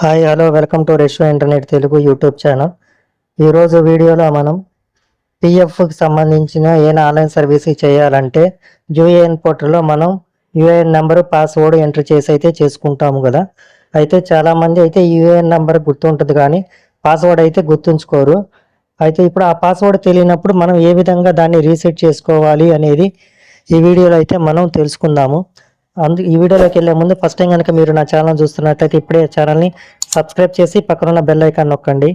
Hi hello welcome to రెషో internet Telugu YouTube channel. ఈరోజు వీడియోలో మనం పిఎఫ్కి సంబంధించిన ఏదైనా ఆన్లైన్ సర్వీస్ చేయాలంటే యూఏఎన్ పోర్టల్లో మనం యూఏఎన్ నెంబర్ పాస్వర్డ్ ఎంటర్ చేసి అయితే చేసుకుంటాము కదా. అయితే చాలామంది అయితే యూఏఎన్ నెంబర్ గుర్తుంటుంది కానీ పాస్వర్డ్ అయితే గుర్తుంచుకోరు. అయితే ఇప్పుడు ఆ పాస్వర్డ్ తెలియనప్పుడు మనం ఏ విధంగా దాన్ని రీసెట్ చేసుకోవాలి అనేది ఈ వీడియోలో అయితే మనం తెలుసుకుందాము. అందు ఈ వీడియోలోకి వెళ్ళే ముందు ఫస్ట్ టైం కనుక మీరు నా ఛానల్ చూస్తున్నట్లయితే ఇప్పుడే ఛానల్ని సబ్స్క్రైబ్ చేసి పక్కనున్న బెల్ ఐకాన్ నొక్కండి.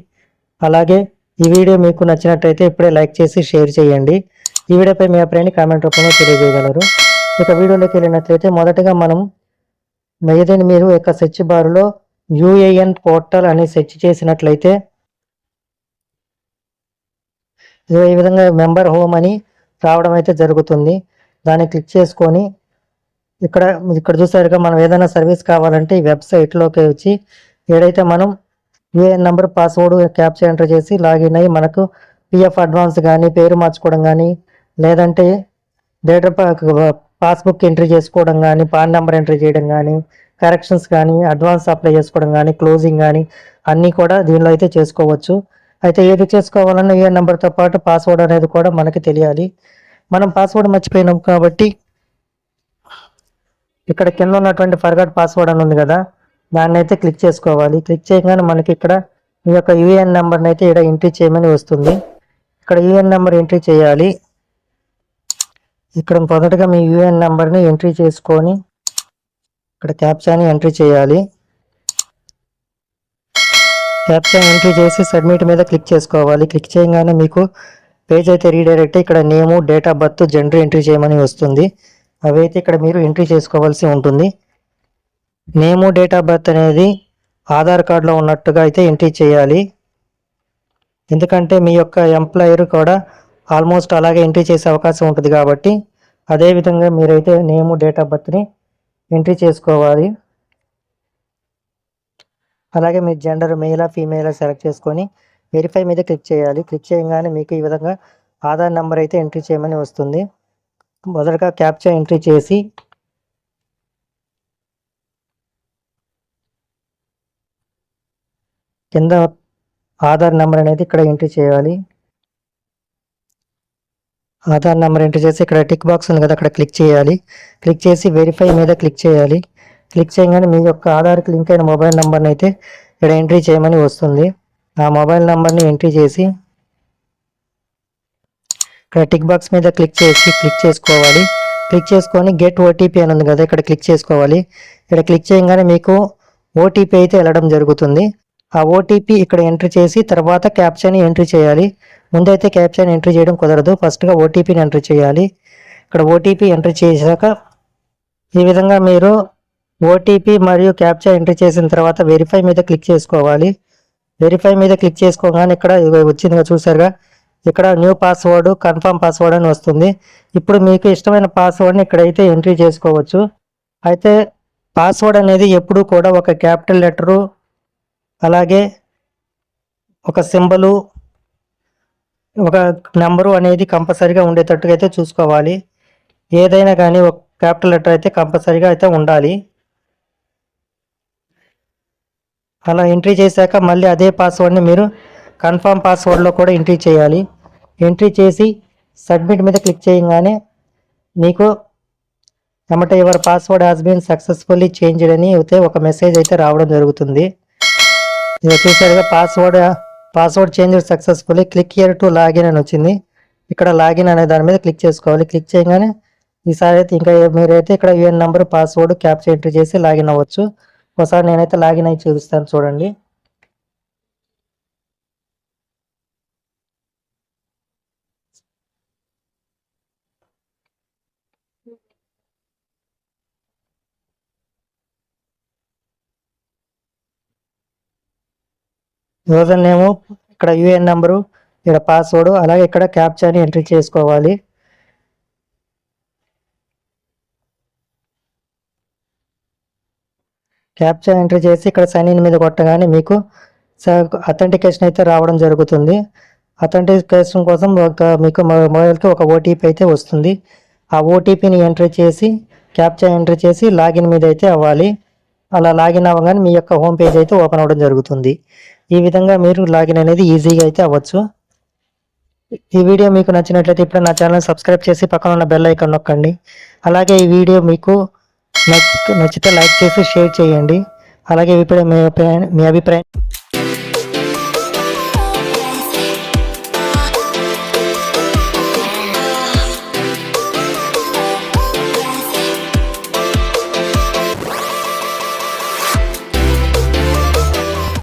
అలాగే ఈ వీడియో మీకు నచ్చినట్లయితే ఇప్పుడే లైక్ చేసి షేర్ చేయండి. ఈ వీడియోపై మీ అభిప్రాయాన్ని కామెంట్ రూపంలో తెలియజేయగలరు. ఇక వీడియోలోకి వెళ్ళినట్లయితే మొదటగా మనం ఏదైనా మీరు యొక్క సెర్చ్ బార్లో యూఏఎన్ పోర్టల్ అని సెర్చ్ చేసినట్లయితే ఈ విధంగా మెంబర్ హోమ్ అని రావడం అయితే జరుగుతుంది. దాన్ని క్లిక్ చేసుకొని ఇక్కడ ఇక్కడ చూసారుగా మనం ఏదైనా సర్వీస్ కావాలంటే ఈ వెబ్సైట్లోకి వచ్చి ఏడైతే మనం UAN number password capture enter చేసి లాగిన్ అయ్యి మనకు పిఎఫ్ అడ్వాన్స్ కానీ పేరు మార్చుకోవడం కానీ లేదంటే డేటా పాస్బుక్ ఎంట్రీ చేసుకోవడం కానీ పాన్ నెంబర్ ఎంట్రీ చేయడం కానీ కరెక్షన్స్ కానీ అడ్వాన్స్ అప్లై చేసుకోవడం కానీ క్లోజింగ్ కానీ అన్నీ కూడా దీనిలో అయితే చేసుకోవచ్చు. అయితే ఏది చేసుకోవాలన్నా ఏ నెంబర్తో పాటు పాస్వర్డ్ అనేది కూడా మనకి తెలియాలి. మనం పాస్వర్డ్ మర్చిపోయినాం కాబట్టి ఇక్కడ కింద ఉన్నటువంటి ఫర్గట్ పాస్వర్డ్ అని ఉంది కదా దాన్ని అయితే క్లిక్ చేసుకోవాలి. క్లిక్ చేయగానే మనకి ఇక్కడ మీ యొక్క యూఏఎన్ నెంబర్ని అయితే ఇక్కడ ఎంట్రీ చేయమని వస్తుంది. ఇక్కడ యూఏఎన్ నెంబర్ ఎంట్రీ చేయాలి. ఇక్కడ మొదటగా మీ యూఏఎన్ నెంబర్ని ఎంట్రీ చేసుకొని ఇక్కడ క్యాప్చాని ఎంట్రీ చేయాలి. క్యాప్చా ఎంట్రీ చేసి సబ్మిట్ మీద క్లిక్ చేసుకోవాలి. క్లిక్ చేయగానే మీకు పేజ్ అయితే రీడైరెక్ట్ ఇక్కడ name date of birth gender entry చేయమని వస్తుంది. అవైతే ఇక్కడ మీరు ఎంట్రీ చేసుకోవాల్సి ఉంటుంది. నేము డేట్ ఆఫ్ బర్త్ అనేది ఆధార్ కార్డులో ఉన్నట్టుగా అయితే ఎంట్రీ చేయాలి. ఎందుకంటే మీ యొక్క ఎంప్లాయర్ కూడా ఆల్మోస్ట్ అలాగే ఎంట్రీ చేసే అవకాశం ఉంటుంది కాబట్టి అదే విధంగా మీరైతే నేము డేట్ ఆఫ్ బర్త్ని ఎంట్రీ చేసుకోవాలి. అలాగే మీ జెండర్ మెయిలా ఫీమేలా సెలెక్ట్ చేసుకొని వెరిఫై మీద క్లిక్ చేయాలి. క్లిక్ చేయగానే మీకు ఈ విధంగా ఆధార్ నెంబర్ అయితే ఎంట్రీ చేయమని వస్తుంది. మొదటగా క్యాప్చా ఎంట్రీ చేసి కింద ఆధార్ నెంబర్ అనేది ఇక్కడ ఎంట్రీ చేయాలి. ఆధార్ నెంబర్ ఎంట్రీ చేసి ఇక్కడ టిక్ బాక్స్ ఉంది కదా అక్కడ క్లిక్ చేయాలి. క్లిక్ చేసి వెరిఫై మీద క్లిక్ చేయాలి. క్లిక్ చేయగానే మీ యొక్క ఆధార్కి లింక్ అయిన మొబైల్ నెంబర్ని అయితే ఇక్కడ ఎంట్రీ చేయమని వస్తుంది. ఆ మొబైల్ నెంబర్ని ఎంట్రీ చేసి ఇక్కడ టిక్ బాక్స్ మీద క్లిక్ చేసి క్లిక్ చేసుకోవాలి. క్లిక్ చేసుకొని గెట్ ఓటీపీ అని ఉంది కదా ఇక్కడ క్లిక్ చేసుకోవాలి. ఇక్కడ క్లిక్ చేయగానే మీకు ఓటీపీ అయితే వెళ్ళడం జరుగుతుంది. ఆ ఓటీపీ ఇక్కడ ఎంట్రీ చేసి తర్వాత క్యాప్చర్ని ఎంట్రీ చేయాలి. ముందైతే క్యాప్చర్ని ఎంట్రీ చేయడం కుదరదు. ఫస్ట్గా ఓటీపీని ఎంట్రీ చేయాలి. ఇక్కడ ఓటీపీ ఎంట్రీ చేశాక ఈ విధంగా మీరు ఓటీపీ మరియు క్యాప్చర్ ఎంట్రీ చేసిన తర్వాత వెరిఫై మీద క్లిక్ చేసుకోవాలి. వెరిఫై మీద క్లిక్ చేసుకోగానే ఇక్కడ వచ్చిందిగా చూసారుగా? ఇక్కడ న్యూ పాస్వర్డ్ కన్ఫర్మ్ పాస్వర్డ్ అని వస్తుంది. ఇప్పుడు మీకు ఇష్టమైన పాస్వర్డ్ని ఇక్కడైతే ఎంట్రీ చేసుకోవచ్చు. అయితే పాస్వర్డ్ అనేది ఎప్పుడూ కూడా ఒక క్యాపిటల్ లెటరు అలాగే ఒక సింబలు ఒక నెంబరు అనేది కంపల్సరీగా ఉండేటట్టుగా అయితే చూసుకోవాలి. ఏదైనా కానీ ఒక క్యాపిటల్ లెటర్ అయితే కంపల్సరీగా అయితే ఉండాలి. అలా ఎంట్రీ చేశాక మళ్ళీ అదే పాస్వర్డ్ని మీరు కన్ఫర్మ్ పాస్వర్డ్లో కూడా ఎంట్రీ చేయాలి. ఎంట్రీ చేసి సబ్మిట్ మీద క్లిక్ చేయగానే మీకు ఎమట your password has been successfully changed అని అయితే ఒక మెసేజ్ అయితే రావడం జరుగుతుంది. ఇది చూసారుగా password password change successfully click here to login అని వచ్చింది. ఇక్కడ లాగిన్ అనే దాని మీద క్లిక్ చేసుకోవాలి. క్లిక్ చేయగానే ఈసారి అయితే ఇంకా మీరైతే ఇక్కడ UAN number password capture entry చేసి లాగిన్ అవ్వచ్చు. ఒకసారి నేనైతే లాగిన్ అయి చూపిస్తాను చూడండి. యూజర్ నేము ఇక్కడ యూఏఎన్ నెంబరు ఇక్కడ పాస్వర్డ్ అలాగే ఇక్కడ క్యాప్చాని ఎంట్రీ చేసుకోవాలి. క్యాప్చా ఎంట్రీ చేసి ఇక్కడ సైన్ ఇన్ మీద కొట్టగానే మీకు అథెంటికేషన్ అయితే రావడం జరుగుతుంది. అథెంటికేషన్ కోసం ఒక మీకు మొబైల్కి ఒక ఓటీపీ అయితే వస్తుంది. ఆ ఓటీపీని ఎంట్రీ చేసి క్యాప్చా ఎంట్రీ చేసి లాగిన్ మీద అయితే అవ్వాలి. అలా లాగిన్ అవ్వగానే మీ యొక్క హోమ్ పేజ్ అయితే ఓపెన్ అవ్వడం జరుగుతుంది. ఈ విధంగా మీరు లాగిన్ అనేది ఈజీగా అయితే అవ్వచ్చు. ఈ వీడియో మీకు నచ్చినట్లయితే ఇప్పుడు నా ఛానల్ సబ్స్క్రైబ్ చేసి పక్కన ఉన్న బెల్ ఐకాన్ నొక్కండి. అలాగే ఈ వీడియో మీకు నచ్చితే లైక్ చేసి షేర్ చేయండి. అలాగే ఇప్పుడు మీ అభిప్రాయం మీ అభిప్రాయం